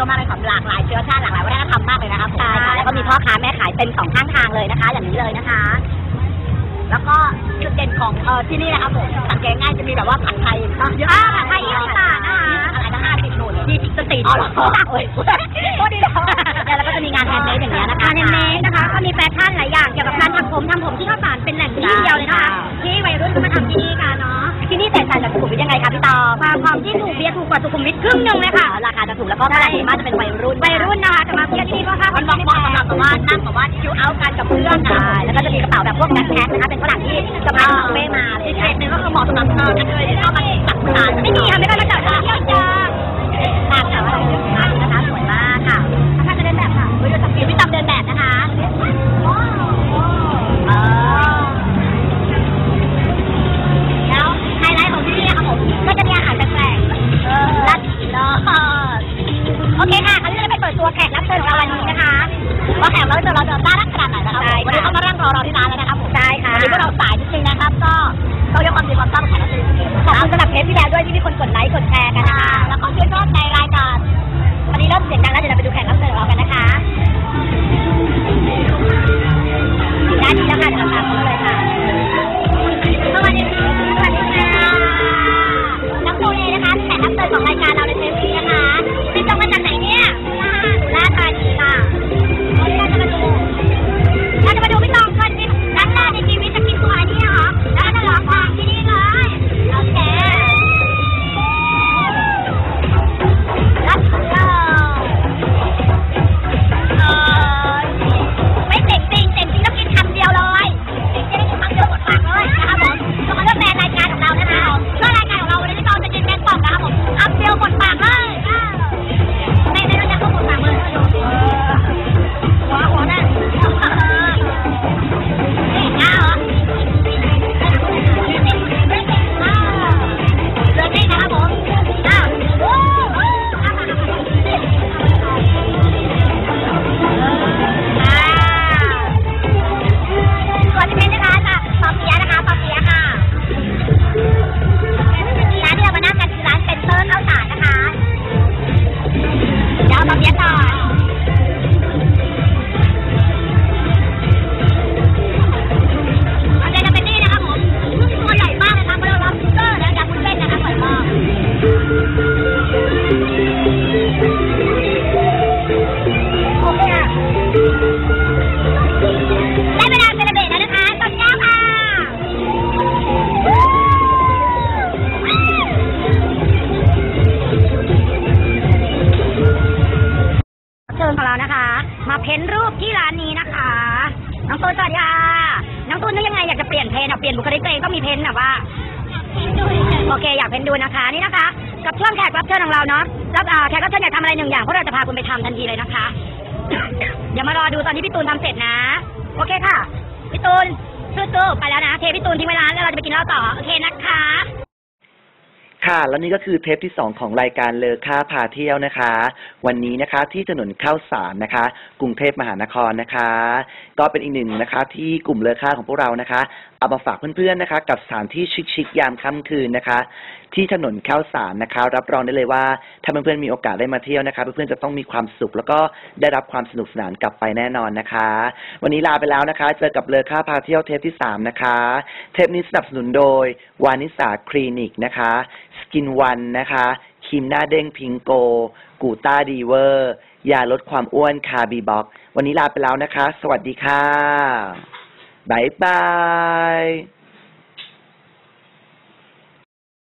ยวมากเลยครับหลากหลายเชื้อชาติหลากหลายวัฒนธรรมมากเลยนะครับผมใช่ค่ะแล้วก็มีพ่อค้าแม่ขายเต็มสองข้างทางเลยนะคะ อย่างนี้เลยนะคะ แล้วก็จุดเด่นของเออที่นี่นะครับผมสังเกตง่ายจะมีแบบว่าผัดไทยเยอะอ่าผัดไทยยี่สิบบาทนะคะอะไรนะห้าสิบหนุนที่สตรีทอ๋อเหรอโอ้ยก็ดีแล้วแล้วก็จะมีงานแฮนด์เมดอย่างเงี้ยนะคะงานแฮนด์เมดนะคะก็มีแฟชั่นหลายอย่างเกี่ยวกับการทำผมทำผมที่ข้าวสารเป็นแหล่งที่เดียวเลยนะคะที่วัยรุ่นก็มาทำ คะพี่ตองความหอมที่ถูกเบียร์ถูกกว่าสุขุมวิทครึ่งหนึ่งเลยค่ะ ราคาจะถูกแล้วก็ตลาดส่วนมากจะเป็นวัยรุ่นวัยรุ่นนะคะแต่มาเที่ยวที่นี่ก็ค่ามันเหมาะสำหรับแบบว่านั่งแบบว่าชิลเอาท์กันกับเพื่อนนะแล้วก็จะมีกระเป๋าแบบพวกแบ็คแพ็คนะคะเป็นฝรั่งที่จะมาเป้มาเลยเทรดนึงก็คือเหมาะสำหรับเออกันเลยที่ชอบมาตักทานไม่มีค่ะไม่ได้ คค่ะคราวนี้เราจะไปเปิดตัวแขกรับเชิญของเราวันนี้นะคะว่าแขกรับเชิญเราจะน่ารักขนาดไหนนะครับผมวันนี้เขามานั่งรอเราที่ร้านแล้วนะครับผมใช่ค่ะวันนี้พวกเราสายนิดนึงนะครับ ก็ต้องยกความดีความชอบแขกรับเชิญจริงๆขอบคุณสำหรับเทปที่แล้วด้วยที่มีคนกดไลค์กดแชร์กันนะคะแล้วก็ชื่นชอบในรายการวันนี้เริ่มเสียงดังแล้วเดี๋ยวเราไปดูแขกรับเชิญของเรากันนะคะ ลี่ยนบุคลิกตัวเองต้องมีเพ้นแบบว่า โอเค อยากเพ้นดูนะคะ นี่นะคะ กับช่วงแขกรับเชิญของเราเนาะรับแขกรับเชิญอยากทำอะไรหนึ่งอย่างพวกเราจะพาคุณไปทำทันทีเลยนะคะ อย่ามารอดูตอนที่พี่ตูนทำเสร็จนะ โอเคค่ะ พี่ตูนสู้ๆไปแล้วนะเทพี่ตูนทิ้งไว้ร้านแล้วเราจะไปกินเหล้าต่อ โอเคนะคะ ค่ะ แล้วนี่ก็คือเทปที่สองของรายการเลอค่าพาเที่ยวนะคะ วันนี้นะคะที่ถนนข้าวสารนะคะ กรุงเทพมหานครนะคะ ก็เป็นอีกหนึ่งนะคะ ที่กลุ่มเลอค่าของพวกเรานะคะ เอามาฝากเพื่อนๆนะคะ กับสถานที่ชิคๆยามค่ำคืนนะคะ ที่ถนนข้าวสารนะคะ รับรองได้เลยว่าถ้าเพื่อนๆมีโอกาสได้มาเที่ยวนะคะ เพื่อนๆจะต้องมีความสุข แล้วก็ได้รับความสนุกสนานกลับไปแน่นอนนะคะ วันนี้ลาไปแล้วนะคะ เจอกับเลอค่าพาเที่ยวเทปที่สามนะคะ เทปนี้สนับสนุนโดยวานิสาคลินิกนะคะสกินวันนะคะครีมหน้าเด้งพิงโก กูต้าดีเวอร์ยาลดความอ้วนคาบีบ็อก วันนี้ลาไปแล้วนะคะ สวัสดีค่ะบายบาย